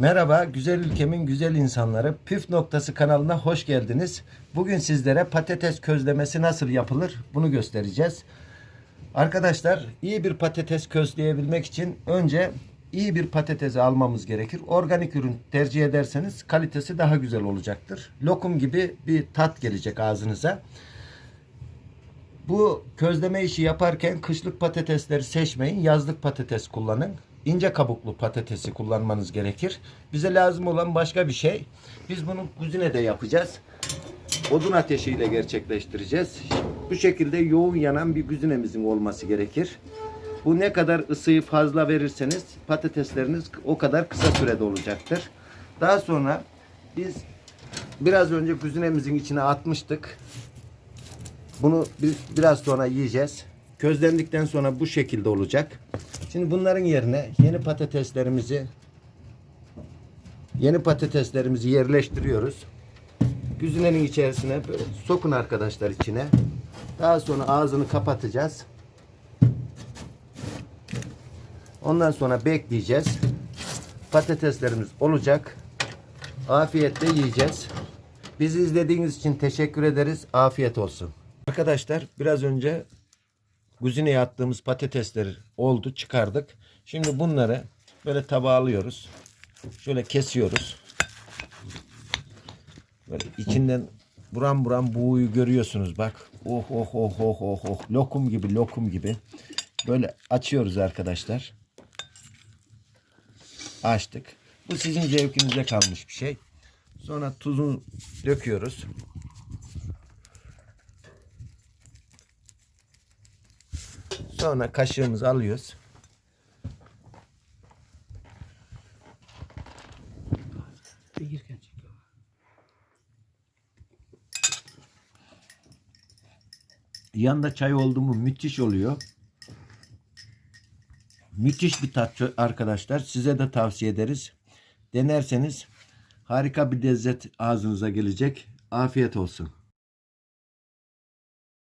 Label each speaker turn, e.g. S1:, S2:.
S1: Merhaba, güzel ülkemin güzel insanları. Püf Noktası kanalına hoş geldiniz. Bugün sizlere patates közlemesi nasıl yapılır bunu göstereceğiz. Arkadaşlar, iyi bir patates közleyebilmek için önce iyi bir patatesi almamız gerekir. Organik ürün tercih ederseniz kalitesi daha güzel olacaktır. Lokum gibi bir tat gelecek ağzınıza. Bu közleme işi yaparken kışlık patatesleri seçmeyin. Yazlık patates kullanın. İnce kabuklu patatesi kullanmanız gerekir. Bize lazım olan başka bir şey. Biz bunu kuzinede yapacağız. Odun ateşiyle gerçekleştireceğiz. Bu şekilde yoğun yanan bir güzinemizin olması gerekir. Bu ne kadar ısıyı fazla verirseniz patatesleriniz o kadar kısa sürede olacaktır. Daha sonra biz biraz önce güzinemizin içine atmıştık. Bunu bir, biraz sonra yiyeceğiz. Közlendikten sonra bu şekilde olacak. Şimdi bunların yerine yeni patateslerimizi yeni patateslerimizi yerleştiriyoruz. Güzinenin içerisine sokun arkadaşlar içine. Daha sonra ağzını kapatacağız. Ondan sonra bekleyeceğiz. Patateslerimiz olacak. Afiyetle yiyeceğiz. Bizi izlediğiniz için teşekkür ederiz. Afiyet olsun. Arkadaşlar biraz önce kuzineye attığımız patatesleri oldu çıkardık. Şimdi bunları böyle tabağa alıyoruz. Şöyle kesiyoruz. Böyle içinden buram buram buğuyu görüyorsunuz bak. Oh oh oh oh oh oh. Lokum gibi lokum gibi. Böyle açıyoruz arkadaşlar. Açtık. Bu sizin zevkinize kalmış bir şey. Sonra tuzunu döküyoruz. Sonra kaşığımızı alıyoruz.
S2: Gelirken çekiyor.
S1: Yanında çay oldu mu müthiş oluyor. Müthiş bir tat arkadaşlar. Size de tavsiye ederiz. Denerseniz harika bir lezzet ağzınıza gelecek. Afiyet olsun.